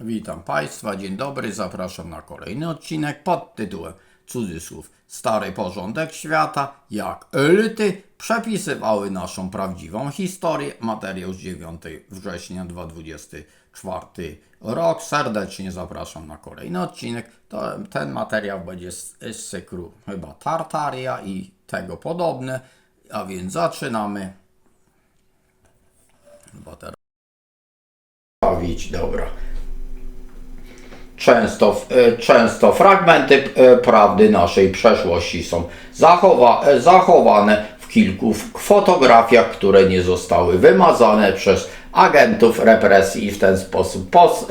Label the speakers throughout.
Speaker 1: Witam Państwa, dzień dobry, zapraszam na kolejny odcinek pod tytułem cudzysłów Stary porządek świata, jak elity przepisywały naszą prawdziwą historię. Materiał z 9 września 2024 rok. Serdecznie zapraszam na kolejny odcinek. Ten materiał będzie z, z cyklu chyba Tartaria i tego podobne. A więc zaczynamy. Chyba teraz. Dobra. Często, e, często fragmenty e, prawdy naszej przeszłości są zachowa, e, zachowane w kilku fotografiach, które nie zostały wymazane przez agentów represji i w ten sposób pos,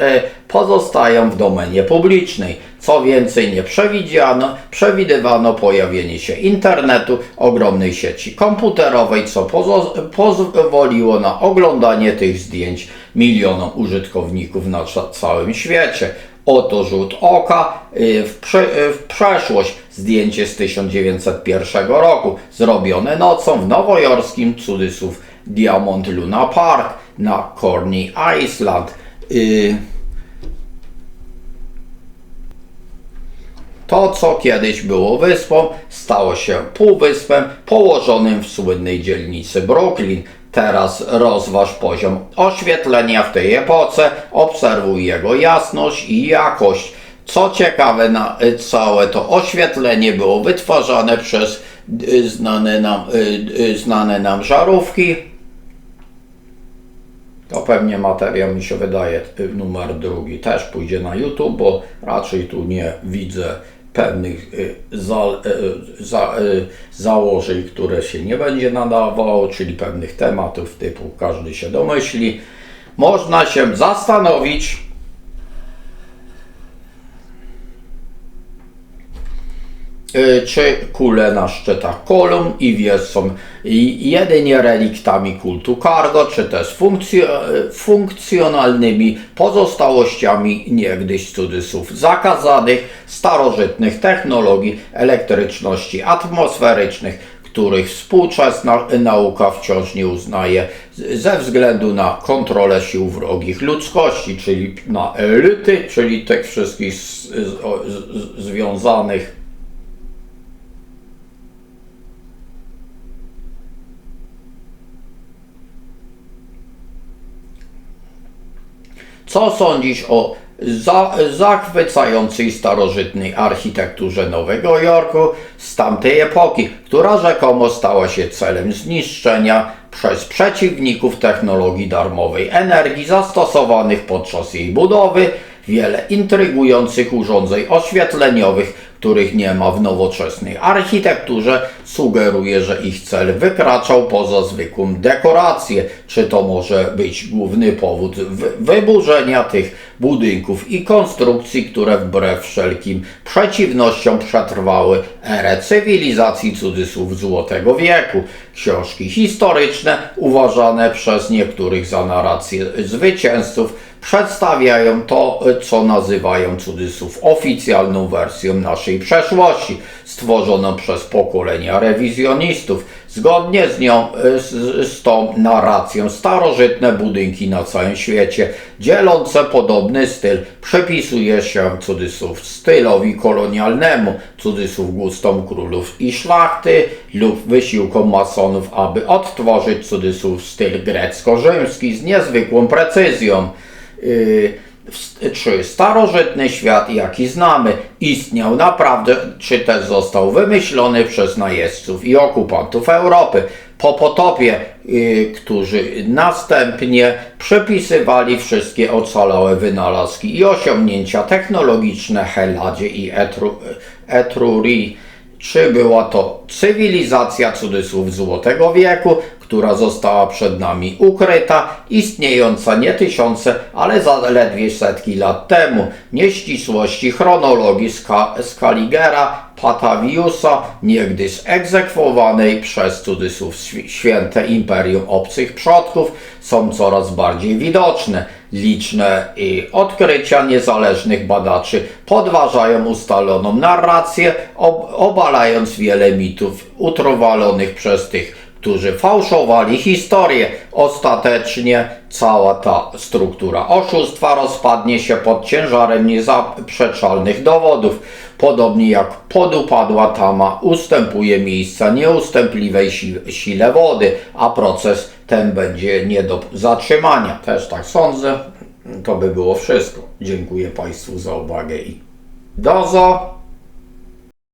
Speaker 1: pozostają w domenie publicznej. Co więcej, nie przewidziano, przewidywano pojawienie się internetu, ogromnej sieci komputerowej, co pozwoliło na oglądanie tych zdjęć milionom użytkowników na całym świecie. Oto rzut oka y, w, prze, y, w przeszłość. Zdjęcie z 1901 roku, zrobione nocą w nowojorskim cudzysłów Diamond Luna Park na Corny Island. Y, To, co kiedyś było wyspą, stało się półwyspem położonym w słynnej dzielnicy Brooklyn. Teraz rozważ poziom oświetlenia w tej epoce, obserwuj jego jasność i jakość. Co ciekawe, na y, całe to oświetlenie było wytwarzane przez y, znane nam, y, znane nam żarówki. To pewnie materiał mi się wydaje numer drugi też pójdzie na YouTube, bo raczej tu nie widzę pewnych y, za, y, za, y, założeń, które się nie będzie nadawało, czyli pewnych tematów typu każdy się domyśli. Można się zastanowić, czy kule na szczytach kolumn i wież są jedynie reliktami kultu cargo, czy też funkcjo- funkcjonalnymi pozostałościami niegdyś cudzysłów zakazanych, starożytnych technologii elektryczności atmosferycznych, których współczesna nauka wciąż nie uznaje ze względu na kontrolę sił wrogich ludzkości, czyli na elity, czyli tych wszystkich z, z, z, związanych Co sądzisz o za, zachwycającej starożytnej architekturze Nowego Jorku z tamtej epoki, która rzekomo stała się celem zniszczenia przez przeciwników technologii darmowej energii zastosowanych podczas jej budowy? Wiele intrygujących urządzeń oświetleniowych, których nie ma w nowoczesnej architekturze, sugeruje, że ich cel wykraczał poza zwykłą dekorację. Czy to może być główny powód wy- wyburzenia tych budynków i konstrukcji, które wbrew wszelkim przeciwnościom przetrwały erę cywilizacji cudzysłów Złotego Wieku? Książki historyczne, uważane przez niektórych za narrację zwycięzców, przedstawiają to, co nazywają cudzysłów oficjalną wersją naszej przeszłości, stworzoną przez pokolenia rewizjonistów. Zgodnie z nią, z, z tą narracją, starożytne budynki na całym świecie, dzielące podobny styl, przypisuje się cudzysłów stylowi kolonialnemu, cudzysłów gustom królów i szlachty lub wysiłkom masonów, aby odtworzyć cudzysłów styl grecko-rzymski z niezwykłą precyzją. W- czy starożytny świat, jaki znamy, istniał naprawdę, czy też został wymyślony przez najeźdźców i okupantów Europy. Po potopie, yy, którzy następnie przypisywali wszystkie ocalałe wynalazki i osiągnięcia technologiczne Heladzie i Etru, Etrurii, czy była to cywilizacja cudzysłów Złotego Wieku, która została przed nami ukryta, istniejąca nie tysiące, ale zaledwie setki lat temu. Nieścisłości chronologii Scaligera, Pataviusa, niegdyś egzekwowanej przez cudzysłów świ- święte imperium obcych przodków, są coraz bardziej widoczne. Liczne odkrycia niezależnych badaczy podważają ustaloną narrację, ob obalając wiele mitów utrwalonych przez tych, którzy fałszowali historię. Ostatecznie cała ta struktura oszustwa rozpadnie się pod ciężarem niezaprzeczalnych dowodów. Podobnie jak podupadła tama ustępuje miejsca nieustępliwej si- sile wody, a proces ten będzie nie do zatrzymania. Też tak sądzę. To by było wszystko. Dziękuję Państwu za uwagę i do zo.